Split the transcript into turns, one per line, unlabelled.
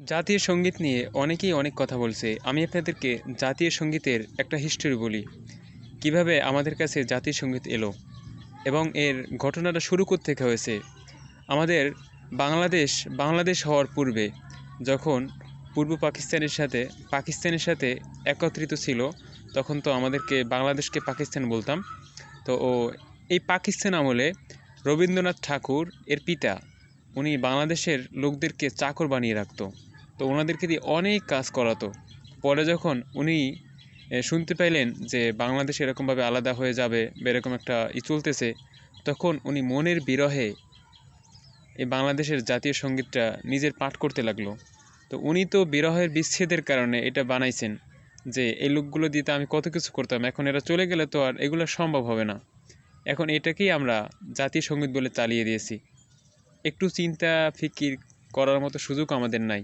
জাতীয় সংগীত নিয়ে অনেকেই অনেক কথা বলছে। আমি আপনাদেরকে জাতীয় সঙ্গীতের একটা হিস্টোরি বলি। কীভাবে আমাদের কাছে জাতীয় সংগীত এলো এবং এর ঘটনাটা শুরু থেকে হয়েছে? আমাদের বাংলাদেশ বাংলাদেশ হওয়ার পূর্বে যখন পূর্ব পাকিস্তানের সাথে পাকিস্তানের সাথে একত্রিত ছিল, তখন তো আমাদেরকে বাংলাদেশকে পাকিস্তান বলতাম। তো এই পাকিস্তান আমলে রবীন্দ্রনাথ ঠাকুর এর পিতা উনি বাংলাদেশের লোকদেরকে চাকর বানিয়ে রাখতো। তো ওনাদেরকে দিয়ে অনেক কাজ করাতো। পরে যখন উনি শুনতে পাইলেন যে বাংলাদেশ এরকমভাবে আলাদা হয়ে যাবে এরকম একটা ই চলতেছে, তখন উনি মনের বিরহে এই বাংলাদেশের জাতীয় সঙ্গীতটা নিজের পাঠ করতে লাগল। তো উনি তো বিরহের বিচ্ছেদের কারণে এটা বানাইছেন যে এই লোকগুলো দিতে আমি কত কিছু করতাম, এখন এরা চলে গেলে তো আর এগুলো সম্ভব হবে না। এখন এটাকেই আমরা জাতীয় সংগীত বলে চালিয়ে দিয়েছি। একটু চিন্তা ফিকির করার মতো সুযোগ আমাদের নাই।